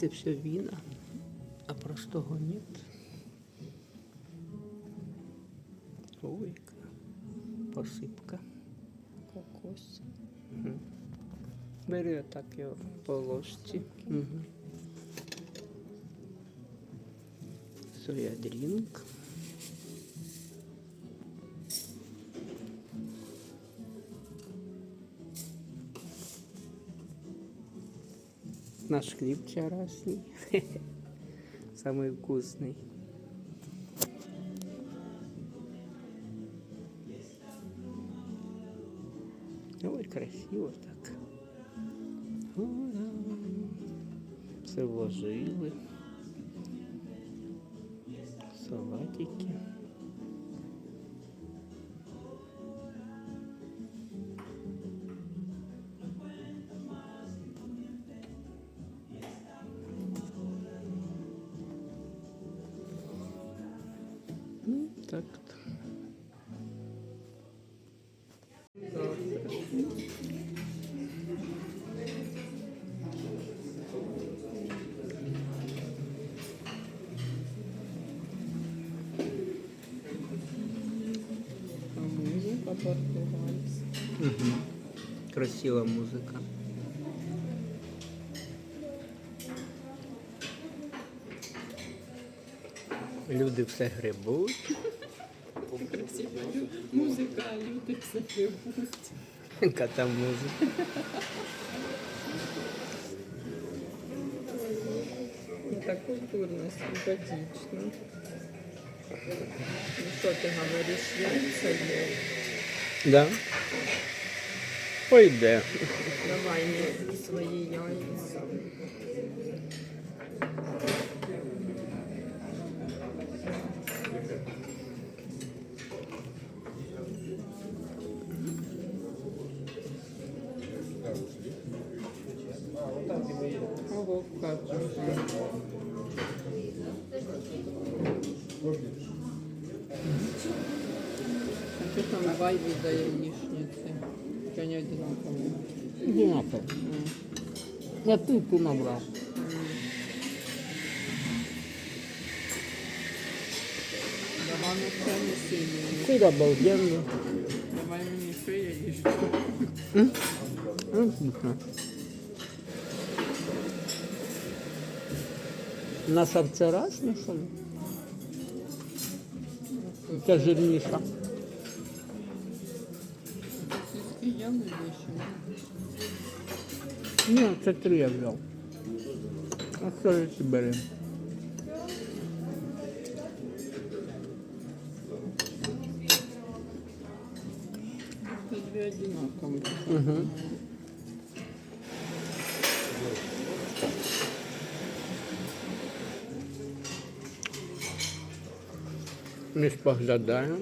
це все вина, а простого нет. Ой, яка посипка. Кокос. Бери отак його по ложці. Угу. Соядрінк. Наш хліб вчорашній. Самый вкусный. Ой, красиво так. Ура. Все вложили. Салатики. Так. А музика португальська. Красивая музыка. Люди все грибуть. Красиво. Музика, а люди все прибуть. Яка там музика. Это культурно, симпатично. Ну что ты говоришь, яйца есть? Да. Пойде. Давай мне свои яйца. Ого, как А что там два вида яичницы? Что они одинаковые? Одинаково. Я типу набрав. Давай все не сильные. Сир обалденний. Давай мне все яичницу. Ну, вкусно. На раз не що ли? Це жирніша. Я. Ні, це три я взяв. А що ще беремо? Это две одинаковые. Угу. Ми споглядаємо.